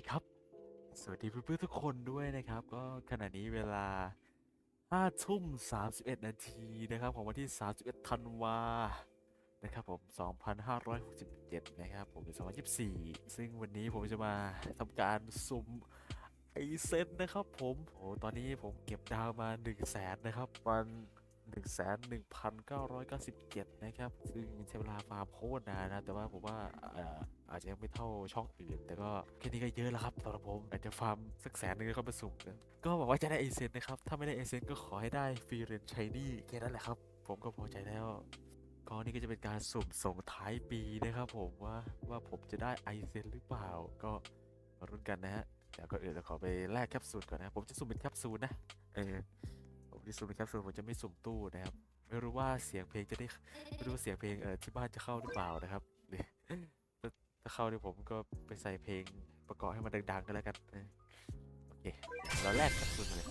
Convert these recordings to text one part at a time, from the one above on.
ดีครับ สวัสดีเพื่อนๆทุกคนด้วยนะครับ ก็ขณะนี้เวลา5ทุ่ม31 นาทีนะครับ ของวันที่ 31 ธันวานะครับผม 2567 นะครับ ผมเป็น2024 ซึ่งวันนี้ผมจะมาทำการสุ่มไอเซนนะครับผม โอ้ตอนนี้ผมเก็บดาวมา 1 0 0 0 0แสนนะครับวัน 1 1 9 9 7 นะครับ ซึ่งใช้เวลาฟาร์มโคตรนานนะ แต่ว่าผมว่าเอ่อาจจะยังไม่เท่าช่องอื่น แต่ก็แค่นี้ก็เยอะแล้วครับสำหรับผมอาจจะฟาร์มสักแสนหนึงแล้วก็มาสุ่มนะก็บอกว่าจะได้เอเซนนะครับ ถ้าไม่ได้เอเซนก็ขอให้ได้ฟรีเรนชัยนี่แค่นั้นแหละครับ ผมก็พอใจแล้วก็นี่ก็จะเป็นการสุ่มส่งท้ายปีนะครับผมว่าว่าผมจะได้ไอเซนหรือเปล่า ก็มารุ้นกันนะฮะเดี๋ยวก็อื่นเราขอไปแลกแคปซูลก่อนนะ ผมจะสุ่มเป็นแคปซูลนะ เออ ผมจะสุ่มเป็นแคปซูลผมจะไม่สุ่มตู้นะครับ ไม่รู้ว่าเสียงเพลงจะได้ไม่รู้ว่าเสียงเพลงเออที่บ้านจะเข้าหรือเปล่านะครับหรือถ้าถ้าเข้าเนี่ยผมก็ไปใส่เพลงประกอบให้มันดังๆกันแล้วกันโอเคเราแลกแคปซูลมาเลย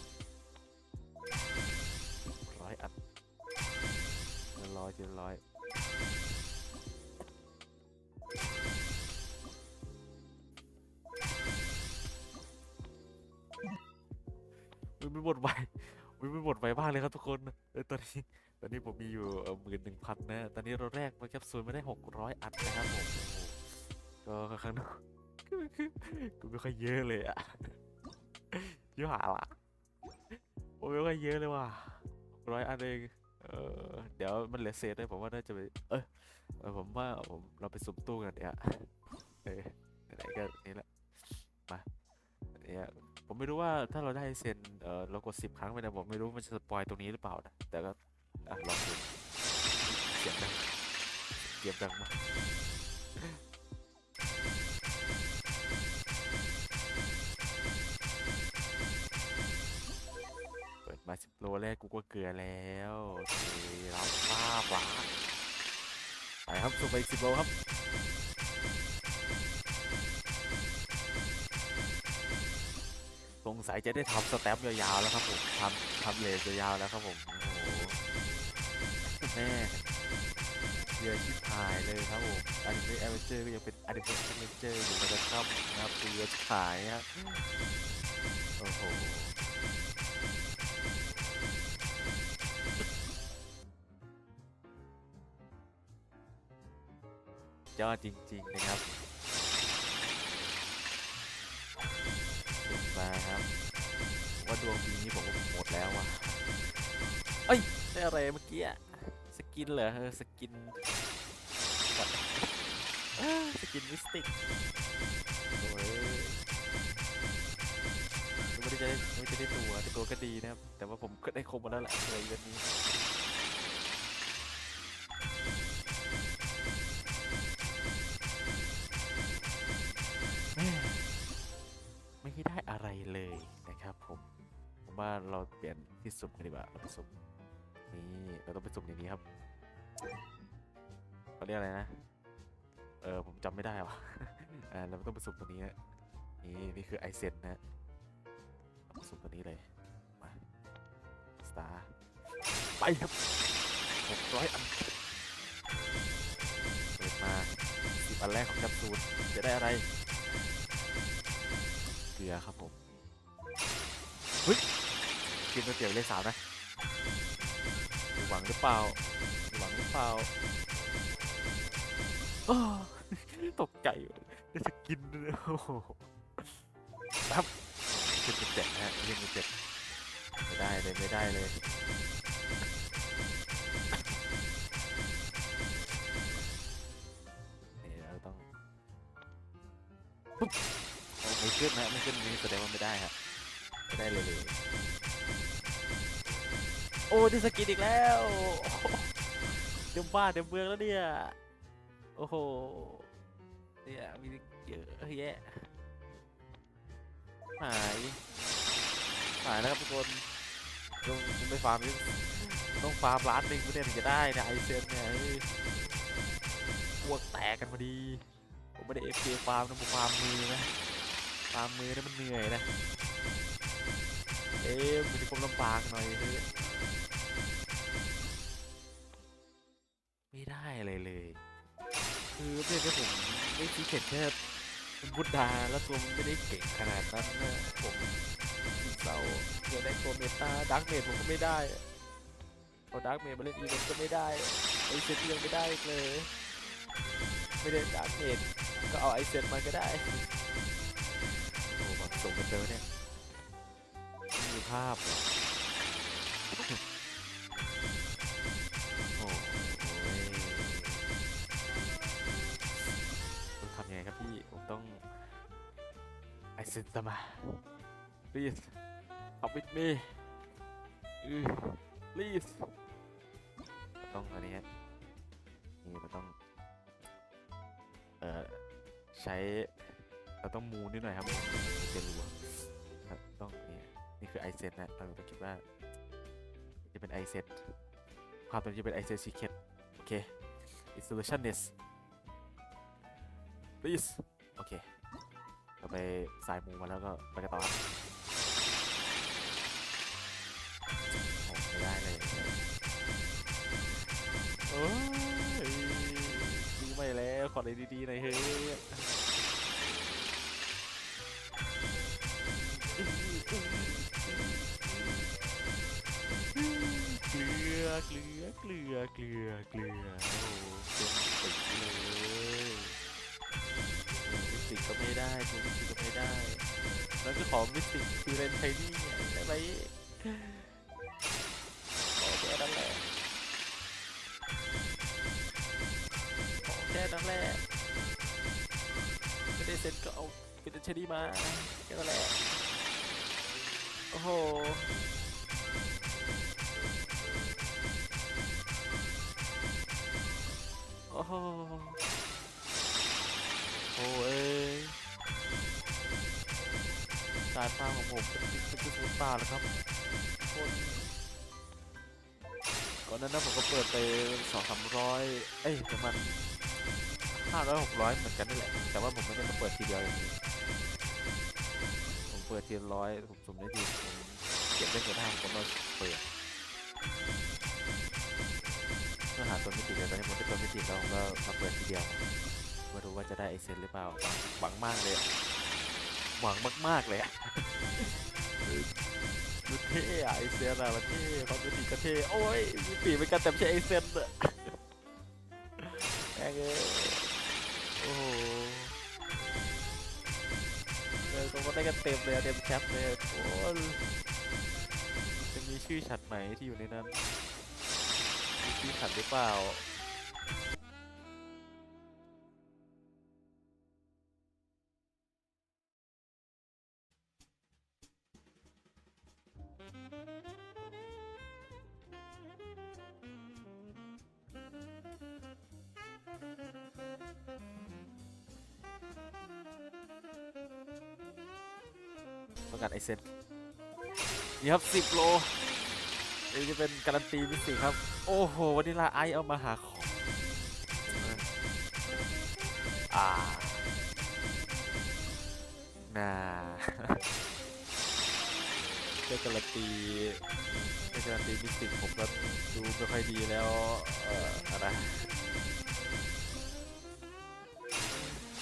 ร้อยอันทีละร้อยทีละร้อยอุ๊ยไม่หมดไว อุ๊ยไม่หมดไวมากเลยครับทุกคนเออตอนนี้ตอนนี้ผมมีอยู่หมื่นหนึ่งพันนะ ตอนนี้เราแรกมาแคปซูลไม่ได้หกร้อยอันนะครับผมก็ค่อนข้างน้อยกูไม่ค่อยเยอะเลยอะเยอะหาละโอ้ยไม่ค่อยเยอะเลยว่ะร้อยอันเองเออเดี๋ยวมันเหลือเศษเลยผมว่าน่าจะไปเออผมว่าผมเราไปสุ่มตู้กันเนี่ยเออไหนก็นี่แหละมาเนี่ย ผมไม่รู้ว่าถ้าเราได้เซ็นเออเรากดสิบครั้งไปนะผมไม่รู้มันจะสปอยตรงนี้หรือเปล่านะแต่ก็อะลองดูเสียงดังเสียงดังมากเปิดมาสิบโลแรกกูก็เกลือแล้วโอเครับป้าปลาไปครับส่งไปสิบโลครับ งสัยจะได้ทำสแตมป์ยาวๆแล้วครับผมทำทำเลสยาวๆแล้วครับผมโอ้โหแม่เรือชิบหายเลยครับผมอันิเมะแอเวนเจอร์ก็ยังเป็นอันิเมะแอเวนเจอร์อยู่นะครับนะครับเรือชิบหายฮะโอ้โหยอดจริงๆนะครับ ดวงปีนี้ผมก็หมดแล้วอะเอ้ยได้อะไรเมื่อกี้อะสกินเหรอเออสกินก่อนเอ้อสกินมิสติกโอ้ยไม่ได้จะได้ไม่ได้ได้ตัวแต่ตัวก็ดีนะครับ แต่ว่าผมก็ได้ครบหมดแล้วแหละเลยวันนี้แม่ไม่ได้อะไรเลยนะครับผมผม ว่าเราเปลี่ยนที่สุ่มกันดีกว่าเราไปสุ่มนี่เราต้องไปสุ่มอย่างนี้ครับเขาเรียกอะไรนะ เออผมจำไม่ได้ว่ะอ่าเราต้องไปสุ่มตัวนี้ฮะนี่นี่คือไอเซนนะเอาไปสุ่มตัวนี้เลยมาสตาร์ไปครับหกร้อยอันเปิดมาสิบอันแรกของแคปซูลจะได้อะไรเกลือครับผมเฮ้ย กินก๋วยเตี๋ยวเลขสามนะหวังหรือเปล่าหวังหรือเปล่าอตกใจเลยจะกินเลยโอ้โหครับขึ้นเป็นเจ็ดนะฮะขึ้นเป็นเจ็ดไม่ได้เลยไม่ได้เลยเราต้องปุ๊บไม่ขึ้นนะไม่ขึ้นนี่แสดงว่าไม่ได้ฮะไม่ได้เลยเลย โอ้ด้สกินอีกแล้ว เดี๋ยวบ้านเดี๋ยวเมืองแล้วเนี่ย โอ้โห เนี่ยมีเยอะแยะ หาย หายแล้วครับทุกคนต้องไปฟาร์มต้องฟาร์มร้านหนึ่งเพื่อถึงจะได้เนี่ยไอเซนเนี่ยพวกแตกกันพอดี ผมไม่ได้เอฟเคฟาร์มนะผมฟาร์มมือนะฟาร์มมือนะมันเหนื่อยนะ เอ๊ะมันจะคงลำบากหน่อยเฮ้ย คือเพื่อนที่ผมไม่ซีเข็ดแค่มันพุดดาแล้วตัวมันไม่ได้เก่งขนาดนั้นนะผมเราอยากได้ตัวเมตาดักเมดผมก็ไม่ได้เอาดักเมดมาเล่นอีเวนต์ก็ไม่ได้ไอเซตยังไม่ได้อีกเลยไม่ได้ดักเมดก็เอาไอเซตมาก็ได้โอ้มันส่งกันเจอเนี่ยมีภาพ ไอซินตมา please up with me อือ please ต้องอันนี้นี่เราต้อง เอ่อ ใช้ เราต้องมูนิดหน่อยครับจะรู้ว่าครับต้องนี่นี่คือไอเซนนะเราต้องคิดว่า จะเป็นไอเซนความตัวจะเป็นไอเซนซีเคทโอเค installation is please โอเค ไปสายมูมาแล้วก็ไปกันต่อไม่ได้เลยโอ้ยดูไม่แล้วขออะไรดีๆหน่อยเฮ้ยเกลือเกลือเกลือเกลือเกลือโอ้เต็มตึกเลย ติกก็ไม่ได้ตัวมิสติกก็ไม่ได้ แล้วก็ขอมิสติกคือเรนไทนี่ได้ไหมขอแค่นั้นแหละขอแค่นั้นแหละไม่ได้เซ็นก็เอาเป็นเชนี่มาแค่นั้นแหละโอ้โหโอ้โห อ้เอ้ยการฟาของผมเป็นเป็นจุดศูนย์เปล่าแล้วครับคนก่อนหนั้นนะผมก็เปิดไปสองสามร้อยเอ้ยประมาณห้าร้อยหกร้อยเหมือนกันนี่แหละ แต่ว่าผมไม่ได้มาเปิดทีเดียวอย่างนี้ ผมเปิดทีละร้อยผมสุ่มได้ทีผมเก็บได้เกินห้าผมก็มาเปิดเมื่อหาตัวไม่ติดเลยตอนนี้ผมได้ตัวไม่ติดแล้วผมก็มาเปิดทีเดียว มาดูว่าจะได้ไอเซนหรือเปล่า หวังมากเลย หวังมากๆเลยอะมันเท่อะไอเซนอะมันเท่ความเป็นปีกเท่โอ้ยมีปีกเหมือนกันแต่ไม่ใช่ไอเซนอะแม่งเอ้ยโอ้โหเดินตรงก็ได้กันเต็มเลยอะเต็มแคปเลยโอ้ยจะมีชื่อฉัดไหมที่อยู่ในนั้นมีชื่อฉัดหรือเปล่า ต้องการไอเซนนี่ครับสิบโลนี่จะเป็นการันตีมิสิครับ โอ้โหวันนี้ลาไอเอามาหาของอ่าน่าเจ้าการันตีเจ้การันตีมิสิผมก็ดูไม่ค่อยดีแล้ว เอ่ออะไร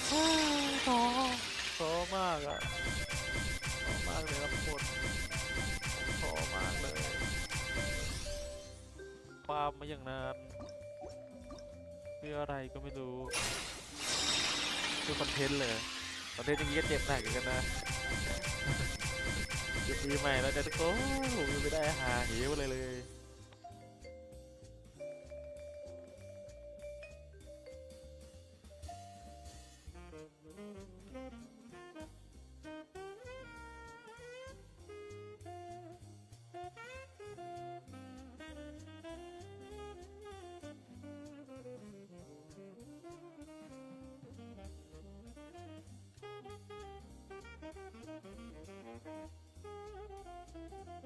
ท้อท้อมากอะากเลยครับทุกคนขอมากเลยปาร์มมาอย่างนานเพื่ออะไรก็ไม่รู้คือคอนเทนต์เลยคอนเทนต์อย่างนี้ก็เจ็บหนักกันนะจะปีใหม่แล้วแต่ทุกคนผมยังไม่ได้หาเหวเลยเลย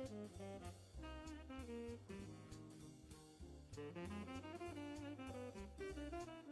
Thank you.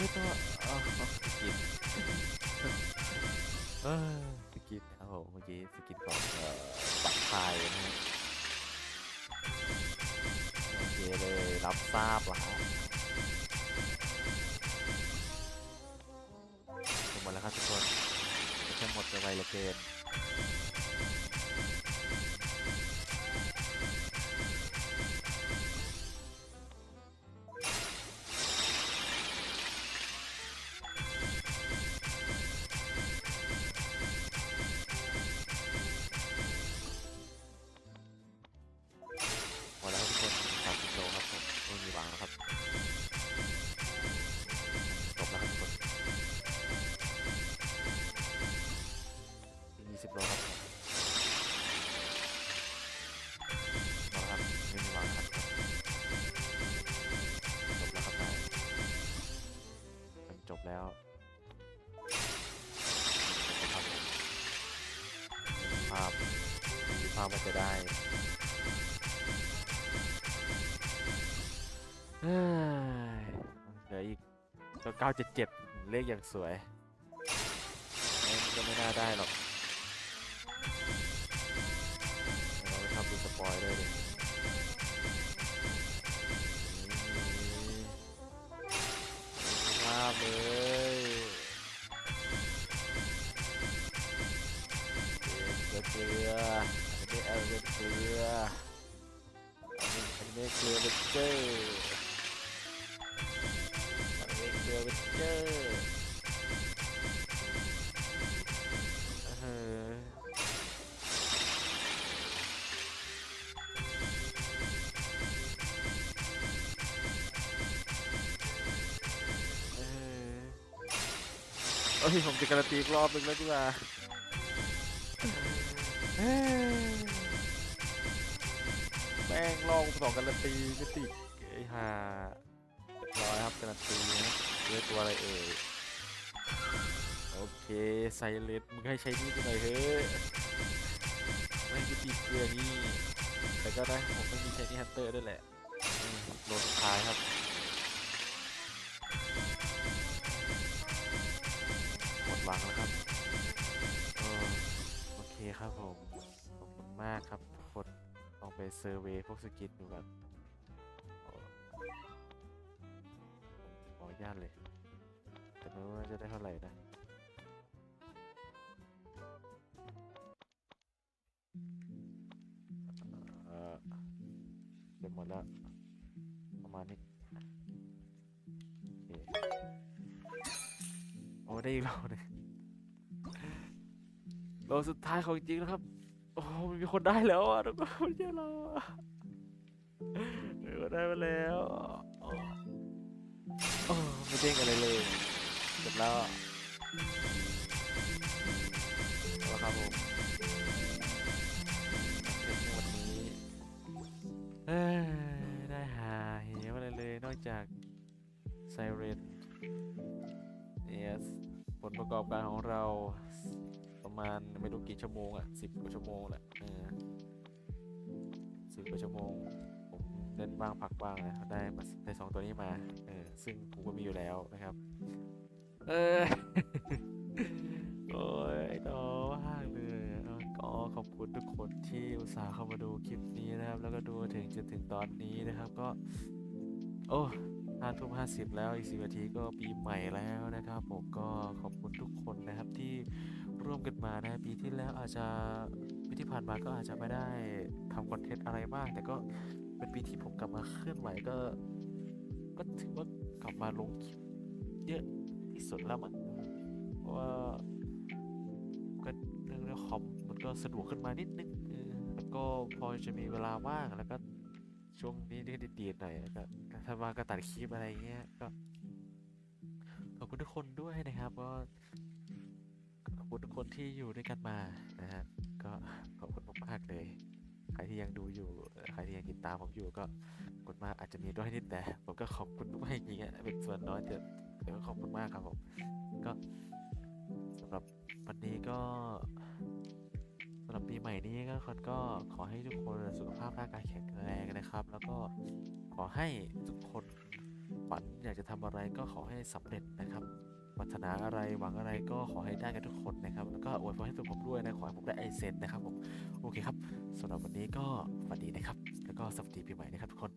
ให้ตัวอ๋อสกินเออสกินครับผมเมื่อกี้สกินของเอ่อปักพายนะฮะโอเคเลยรับทราบแล้วหมดแล้วครับทุกคนไม่ใช่หมดไปไวเหลือเกิน มีภาจะได้เฮ้ยเหลืออีกก็เก้าเจ็ดเจ็ดเลขอย่างสวยเอ้ยมันก็ไม่น่าได้หรอกเราไม่ชอบดูสปอยเลยดินี่ภาพเลย เป็นเสืออันนี้เกลือเบเจอร์อันนี้เกลือเบเจอร์เอ้ยผมจะการันตีอีกรอบหนึงแล้วดีกว่าเอ้ย ม่งลองสองการันตีไม่ติดไอ้ห่าร้อยครับการันตีนะเลือกตัวอะไรเอ่ยโอเคไซเลนมึงให้ใช้นี่ไปหน่อยเฮ้ยไม่กูติเกลือนี่แต่ก็ได้ผมไม่มีใช้นี่ฮันเตอร์ด้วยแหละอืมโลสุดท้ายครับหมดหวังแล้วครับโอเคครับผมขอบคุณมากครับ องไปเซอร์เวยพวกสกินดูก่อนขออนุญาตเลย แต่ไม่รู้ว่าจะได้เท่าไหร่นะเออเก็บหมดแล้ว ประมาณนี้โอเคโอ้ได้อีกเราเนี่ยโลสุดท้ายของจริงแล้วครับ โอ้มันมีคนได้แล้วอะทุกคนไม่ใช่เราอะมีคนได้มาแล้วโอ้ไม่เด้งอะไรเลยเสร็จแล้วอะเอาครับผมเสร็จในวันนี้เอ้ยได้หาเหวอะไรเลยนอกจากไซเรน yes ผลประกอบการของเรา มาณไม่รู้กี่ชั่วโมงอะสิบกว่าชั่วโมงแหละเออสิบกว่าชั่วโมง ผมเล่นบ้างพักบ้างนะได้มาได้สองตัวนี้มาเออซึ่งผมก็มีอยู่แล้วนะครับ เออโอ้ยไอ้ดอมากเลยก็ขอบคุณทุกคนที่อุตส่าห์เข้ามาดูคลิปนี้นะครับ แล้วก็ดูถึงจนถึงตอนนี้นะครับก็ โอ้ห้าทุ่มห้าสิบแล้วอีกสิบนาทีก็ปีใหม่แล้วนะครับ ผมก็ขอบคุณทุกคนนะครับที่ ร่วมกันมานะปีที่แล้วอาจจะปีที่ผ่านมาก็อาจจะไม่ได้ทำคอนเทนต์อะไรมากแต่ก็เป็นปีที่ผมกลับมาเคลื่อนไหวก็ ก็ถือว่ากลับมาลงคลิปเยอะที่สุดแล้วมั้งเพราะว่าก็เรื่องเรื่องคอมมันก็สะดวกขึ้นมานิดนึงแล้วก็พอจะมีเวลาว่างแล้วก็ช่วงนี้ที่ดีๆหน่อยก็ถ้าว่างก็ตัดคลิปอะไรเงี้ยก็ขอบคุณทุกคนด้วยนะครับก็ อบคุณทุกคนที่อยู่ด้วยกันมานะฮะก็ขอบคุณมากๆเลยใครที่ยังดูอยู่ใครที่ยังติดตามผมอยู่ก็ขอบคุณมากอาจจะมีด้วยนิดแต่ผมก็ขอบคุณมากจริงๆอะเป็นส่วนน้อยแต่แต่ก็ขอบคุณมากครับผมก็สำหรับวันนี้ก็สำหรับปีใหม่นี้ก็คนก็ขอให้ทุกคนสุขภาพร่างกายแข็งแรงนะครับ แล้วก็ขอให้ทุกคนฝันอยากจะทำอะไรก็ขอให้สำเร็จนะครับ ปรารถนาอะไรหวังอะไรก็ขอให้ได้กันทุกคนนะครับ แล้วก็อวยพรให้ตัวผมด้วยนะขอให้ผมได้ไอเซนนะครับผมโอเคครับสำหรับวันนี้ก็สวัสดีนะครับ แล้วก็สวัสดีปีใหม่นะครับทุกคน